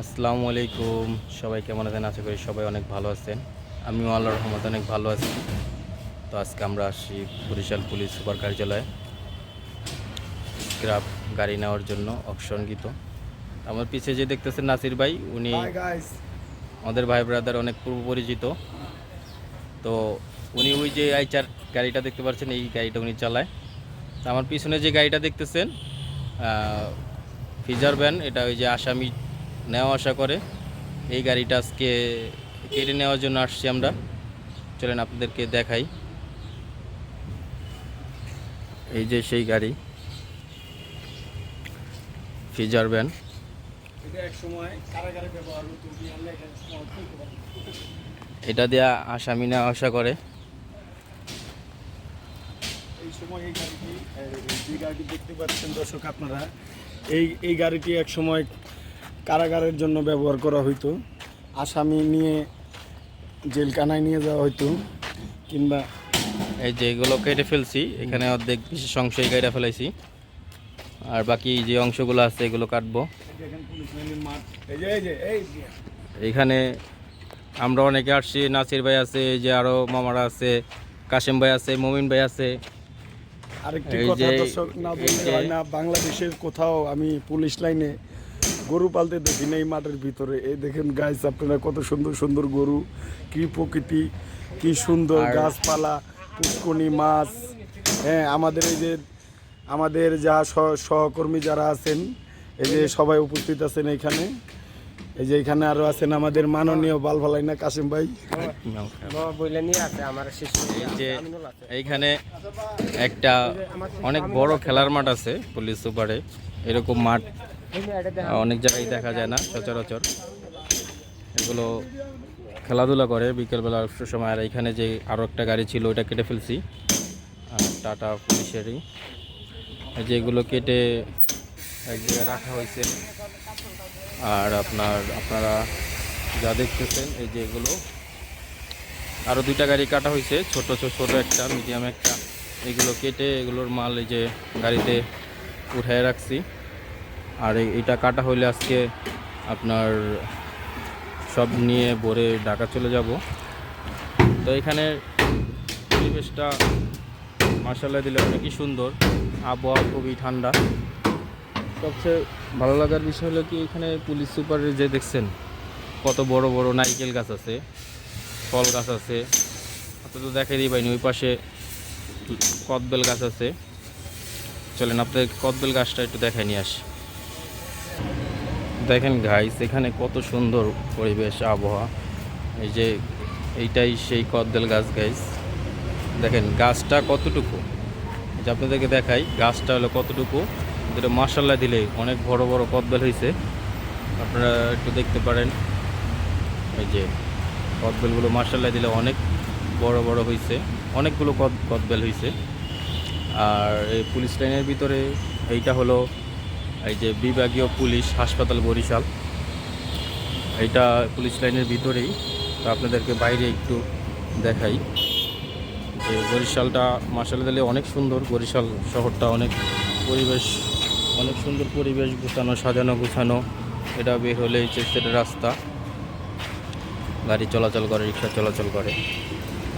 আসসালামু আলাইকুম। সবাই কেমন আছেন? আশা করি সবাই অনেক ভালো আছেন। আমিও আল্লাহর রহমত অনেক ভালো আছি। তো আজকে আমরা আসি বরিশাল পুলিশ সুপার কার্যালয়ে। স্ক্রাব গাড়ি নেওয়ার জন্য অকশন গীত আমার পিছিয়ে যে দেখতেছেন নাসির ভাই উনি আমাদের ভাই ব্রাদার অনেক পূর্ব পরিচিত। তো উনি ওই যে আইচার গাড়িটা দেখতে পাচ্ছেন এই গাড়িটা উনি চালায়। তো আমার পিছনে যে গাড়িটা দেখতেছেন ফিজার ভ্যান এটা ওই যে আসামি নেওয়া আসা করে। এই গাড়িটা আজকে কেটে নেওয়ার জন্য আসছি আমরা। চলেন আপনাদেরকে দেখাই। এই যে সেই গাড়ি। ফিজার ভ্যান। এটা দেয়া আসামি নেওয়া আসা করে। এই এই গাড়িটি এক সময় কারাগারের জন্য ব্যবহার করা হইতো। আসামি নিয়ে জেলখানায় নিয়ে যাওয়া হইতো কিংবা এই যে এগুলো কেটে ফেলছি এখানে অর্ধেক বিশেষ অংশ গাড়িটা ফেলাইছি। আর বাকি যে অংশগুলো আছে এগুলো কাটবো। এখানে আমরা অনেকে আসছি নাসির ভাই আছে এই যে আরও মামারা আছে কাশেম ভাই আছে মমিন ভাই আছে। আরেকটি কথা দর্শক না বলতে হয় না বাংলাদেশের কোথাও আমি পুলিশ লাইনে গরু পালতে দেখি না এই মাঠের ভিতরে। এই দেখেন গাছ আপনারা কত সুন্দর সুন্দর গরু। কি প্রকৃতি কি সুন্দর গাছপালা পুষ্কনি মাছ। হ্যাঁ আমাদের এই যে আমাদের যা সহ- সহকর্মী যারা আছেন এই যে সবাই উপস্থিত আছেন এখানে। এই যে এখানে আরও আছেন আমাদের মাননীয় ভাই। নিয়ে আছে আমার শিশু। যে এইখানে একটা অনেক বড় খেলার মাঠ আছে পুলিশ সুপারে। এরকম মাঠ অনেক জায়গায় দেখা যায় না, সচরাচর। এগুলো খেলাধুলা করে বিকেলবেলা সময়। আর এখানে যে আরও একটা গাড়ি ছিল ওটা কেটে ফেলছি। টাটা পুলিশেরই। যেগুলো কেটে এক জায়গায় রাখা হয়েছে। আর আপনার, আপনারা যা দেখতেছেন, এই যে এগুলো। আরও দুইটা গাড়ি কাটা হয়েছে, ছোট ছোট ছোট একটা, মিডিয়াম একটা। এগুলো কেটে এগুলোর মাল এই যে গাড়িতে উঠায় রাখছি। আর এটা কাটা হইলে আজকে আপনার সব নিয়ে ভরে ঢাকা চলে যাব। তো এখানে পরিবেশটা মার্শাল্লাহ দিলে অনেকই সুন্দর। আবহাওয়া খুবই ঠান্ডা। সবচেয়ে ভালো লাগার বিষয় হলো কি এখানে পুলিশ সুপারের যে দেখছেন, কত বড় বড় নারকেল গাছ আছে, ফল গাছ আছে। আপনি তো দেখাই পাইনি, ওই পাশে কদবেল গাছ আছে। চলেন আপনাদের কদবেল গাছটা একটু দেখাই নিয়ে আসি। দেখেন গাইস এখানে কত সুন্দর পরিবেশ, আবহাওয়া। এই যে এইটাই সেই কদবেল গাছ গাইস দেখেন গাছটা কতটুকু? যে আপনাদেরকে দেখাই, গাছটা হলো কতটুকু? যেটা মার্শাল্লাহ দিলে অনেক বড় বড় কদবেল হয়েছে আপনারা একটু দেখতে পারেন। এই যে কদবেলগুলো মার্শাল্লাহ দিলে অনেক বড় বড় হয়েছে অনেকগুলো কদ, কদবেল হয়েছে আর এই পুলিশ লাইনের ভিতরে এইটা হলো এই যে বিভাগীয় পুলিশ হাসপাতাল বরিশাল। এটা পুলিশ লাইনের ভিতরেই। তো আপনাদেরকে বাইরে একটু দেখাই। যে বরিশালটা মার্শাল্লাহ দিলে অনেক সুন্দর। বরিশাল শহরটা অনেক পরিবেশ, অনেক সুন্দর পরিবেশ গুছানো, সাজানো, গুছানো। এটা বের হলে চেষ্টের রাস্তা। গাড়ি চলাচল করে, রিক্সা চলাচল করে।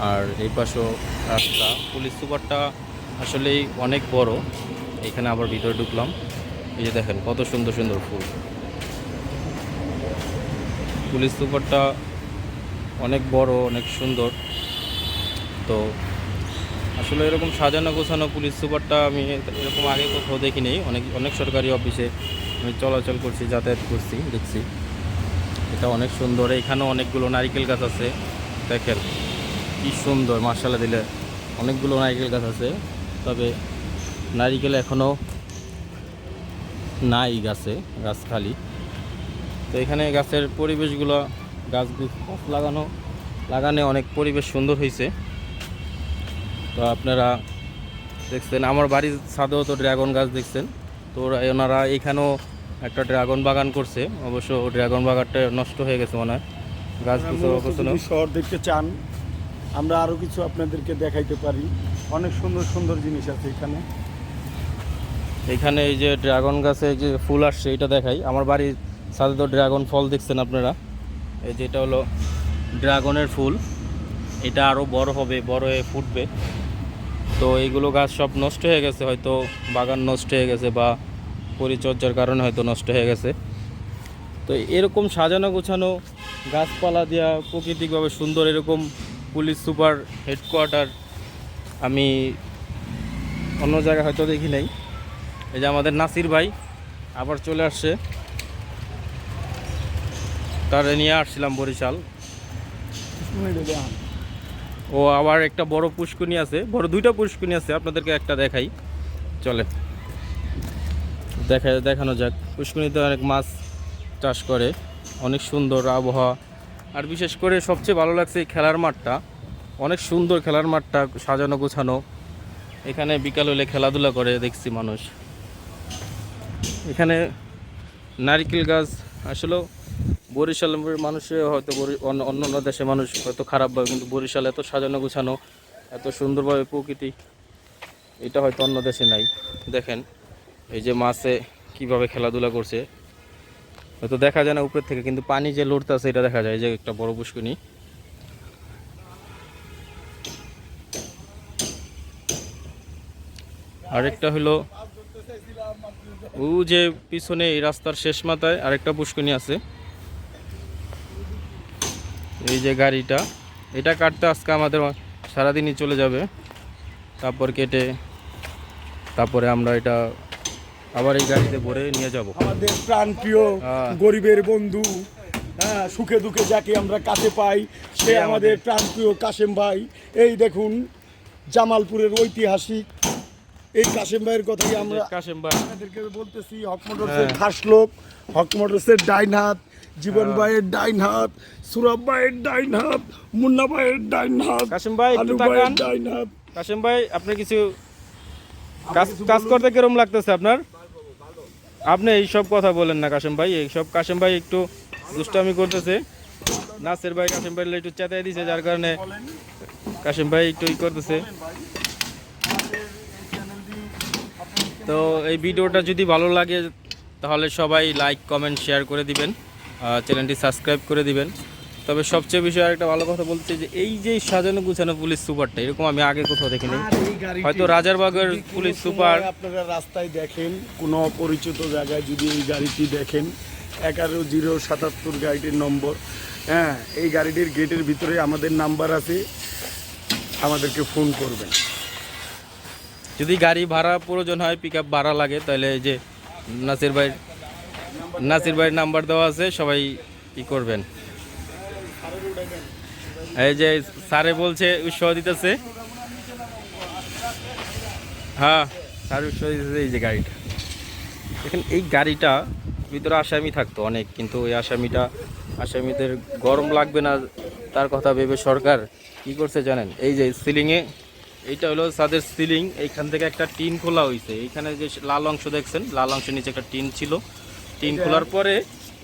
আর এই পাশেও রাস্তা। পুলিশ সুপারটা আসলেই অনেক বড়। এখানে আবার ভিতরে ঢুকলাম। এই যে দেখেন, কত সুন্দর সুন্দর ফুল। পুলিশ সুপারটা অনেক বড়, অনেক সুন্দর। তো আসলে এরকম সাজানো গোছানো পুলিশ সুপারটা আমি এরকম আগে কোথাও দেখিনি। অনেক অনেক সরকারি অফিসে আমি চলাচল করছি, যাতায়াত করছি, দেখছি। এটা অনেক সুন্দর। এখানেও অনেকগুলো নারিকেল গাছ আছে। দেখেন, কি সুন্দর মার্শাল্লা দিলে। অনেকগুলো নারিকেল গাছ আছে। তবে নারিকেল এখনও নাই গাছে গাছ খালি। তো এখানে গাছের পরিবেশগুলো গাছ গাছ লাগানো লাগানে অনেক পরিবেশ সুন্দর হয়েছে তো আপনারা দেখছেন আমার বাড়ির ছাদেও তো ড্রাগন গাছ দেখছেন। তো ওনারা এখানেও একটা ড্রাগন বাগান করছে। অবশ্য ড্রাগন বাগানটা নষ্ট হয়ে গেছে মনে হয়। গাছ আমরা কিছু মূলত অবশ্য যদি শহর দেখতে চান আমরা আরও কিছু আপনাদেরকে দেখাইতে পারি। অনেক সুন্দর সুন্দর জিনিস আছে এখানে। এখানে এই যে ড্রাগন গাছে যে ফুল আসছে, এটা দেখাই। আমার বাড়ির সাথে তো ড্রাগন ফল দেখছেন আপনারা। এই যে এটা হলো ড্রাগনের ফুল। এটা আরও বড় হবে, বড় হয়ে ফুটবে। তো এইগুলো গাছ সব নষ্ট হয়ে গেছে, হয়তো বাগান নষ্ট হয়ে গেছে বা পরিচর্যার কারণে হয়তো নষ্ট হয়ে গেছে। তো এরকম সাজানো গোছানো গাছপালা দেওয়া প্রাকৃতিকভাবে সুন্দর এরকম পুলিশ সুপার হেডকোয়ার্টার আমি অন্য জায়গায় হয়তো দেখি নাই। এই যে আমাদের নাসির ভাই আবার চলে আসছে। তারে নিয়ে আসছিলাম বরিশাল। ও আবার একটা বড় পুষ্কুনি আছে, বড় দুইটা পুষ্কুনি আছে, আপনাদেরকে একটা দেখাই। চলে দেখা দেখানো যাক। পুষ্কুনিতে অনেক মাছ চাষ করে, অনেক সুন্দর আবহাওয়া। আর বিশেষ করে সবচেয়ে ভালো লাগছে এই খেলার মাঠটা। অনেক সুন্দর খেলার মাঠটা সাজানো গোছানো। এখানে বিকাল হলে খেলাধুলা করে, দেখছি মানুষ। এখানে নারকেল গাছ, আসলেও বরিশালের মানুষে হয়তো অন্য অন্য দেশের মানুষ হয়তো খারাপ ভাবে কিন্তু বরিশাল এত সাজানো গোছানো, এত সুন্দরভাবে প্রকৃতি, এটা হয়তো অন্য দেশে নাই। দেখেন, এই যে মাছে কীভাবে খেলাধুলা করছে। হয়তো দেখা যায় না উপরের থেকে, কিন্তু পানি যে লড়তে আছে এটা দেখা যায় যে একটা বড় পুষ্কুনি আরেকটা হলো ও যে পিছনে এই রাস্তার শেষ মাথায় আরেকটা পুষ্কুনি আছে এই যে গাড়িটা এটা কাটতে আজকে আমাদের সারাদিনই চলে যাবে তারপর কেটে তারপরে আমরা এটা আবার এই গাড়িতে ভরে নিয়ে যাব আমাদের প্রাণপ্রিয় হ্যাঁ। গরিবের বন্ধু হ্যাঁ সুখে দুঃখে যাকে আমরা কাছে পাই সে আমাদের। প্রাণপ্রিয় কাশেম ভাই এই দেখুন জামালপুরের ঐতিহাসিক এই কাশেম ভাইয়ের কথাই আমরা কাশেম ভাই। আপনাদেরকে বলতেছি হক মোটরসের। খাস লোক হক মোটরসের ডাইন হাত জীবন হ্যাঁ। ভাইয়ের ডাইন হাত সুরভ ভাইয়ের ডাইন হাত মুন্না ভাইয়ের ডাইন হাত কাশেম ভাই আলু ভাইয়ের ডাইন হাত। কাশেম ভাই আপনি কিছু কাজ কাজ করতে কিরম লাগতেছে আপনার? আপনি এই সব কথা বলেন না কাশেম ভাই এই সব কাশেম ভাই একটু দুষ্টামি করতেছে। নাসের ভাই কাশেম ভাই একটু চেতাই দিছে যার কারণে কাশেম ভাই একটু ই করতেছে। তো এই ভিডিওটা যদি ভালো লাগে তাহলে সবাই লাইক কমেন্ট শেয়ার করে দিবেন চ্যানেলটি সাবস্ক্রাইব করে দিবেন। তবে সবচেয়ে বিষয় আরেকটা ভালো কথা বলতে যে এই যে সাজানো গুছানো পুলিশ সুপারটা এরকম আমি আগে কোথাও দেখিনি। হয়তো রাজারবাগের পুলিশ সুপার আপনারা রাস্তায় দেখেন কোনো অপরিচিত জায়গায় যদি এই গাড়িটি দেখেন এগারো জিরো সাতাত্তর গাড়িটির নম্বর। হ্যাঁ এই গাড়িটির গেটের ভিতরে আমাদের নাম্বার আছে আমাদেরকে ফোন করবেন। যদি গাড়ি ভাড়া প্রয়োজন হয় পিক ভাড়া লাগে, তাহলে এই যে নাসির ভাই, নাসির ভাইয়ের নাম্বার দেওয়া আছে, সবাই ই করবেন। এই যে স্যারে বলছে, উৎসাহ দিতেছে। হ্যাঁ স্যার উৎসাহ দিতেছে এই যে গাড়িটা। দেখেন, এই গাড়িটা ভিতরে আসামি থাকতো অনেক, কিন্তু ওই আসামিটা, আসামিদের গরম লাগবে না, তার কথা ভেবে সরকার কি করছে জানেন? এই যে সিলিংয়ে এইটা হলো তাদের সিলিং এইখান থেকে একটা টিন খোলা হয়েছে এইখানে যে লাল অংশ দেখছেন লাল অংশের নিচে একটা টিন ছিল। টিন খোলার পরে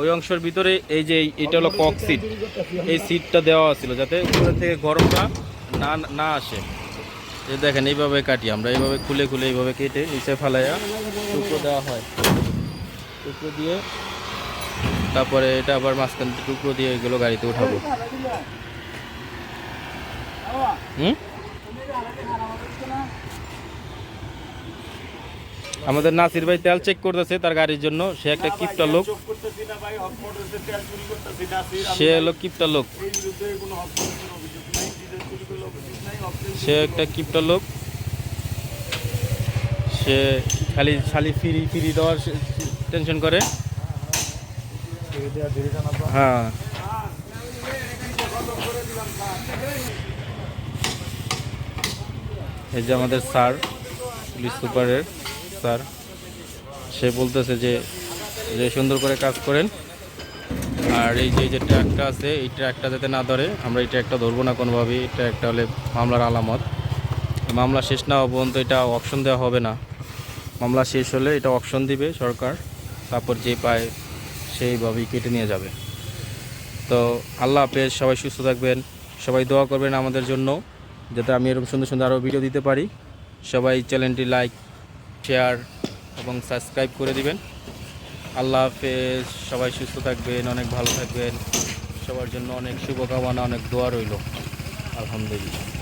ওই অংশের ভিতরে এই যে এটা হলো কক সিট এই সিটটা দেওয়া ছিল যাতে উপরে থেকে গরমটা না না আসে। এই দেখেন এইভাবে কাটি আমরা। এইভাবে খুলে খুলে এইভাবে কেটে নিচে ফেলাইয়া টুকরো দেওয়া হয়। টুকরো দিয়ে তারপরে এটা আবার মাঝখান টুকরো দিয়ে এগুলো গাড়িতে উঠাবো। হুম? আমাদের নাসির ভাই তেল চেক করতেছে তার গাড়ির জন্য। সে একটা কিপটা লোক। সে হলো কিপটা লোক। সে একটা কিপটা লোক। সে খালি খালি ফিরি ফিরি দেওয়ার টেনশন করে। হ্যাঁ। এই যে আমাদের স্যার, পুলিশ সুপারের স্যার, সে বলতেছে যে যে সুন্দর করে কাজ করেন। আর এই যে যে ট্র্যাকটা আছে, এই ট্র্যাকটা যাতে না ধরে, আমরা এই ট্র্যাকটা ধরবো না কোনোভাবেই। এই ট্র্যাকটা হলে মামলার আলামত। মামলা শেষ না হওয়া পর্যন্ত এটা অপশন দেওয়া হবে না। মামলা শেষ হলে এটা অপশন দিবে সরকার। তারপর যে পায়, সেইভাবেই কেটে নিয়ে যাবে। তো আল্লাহ হাফেজ, সবাই সুস্থ থাকবেন। সবাই দোয়া করবেন আমাদের জন্য। যাতে আমি এরকম সুন্দর সুন্দর আরও ভিডিও দিতে পারি। সবাই চ্যানেলটি লাইক শেয়ার এবং সাবস্ক্রাইব করে দিবেন। আল্লাহ হাফেজ, সবাই সুস্থ থাকবেন, অনেক ভালো থাকবেন। সবার জন্য অনেক শুভকামনা, অনেক দোয়া রইল। আলহামদুলিল্লাহ।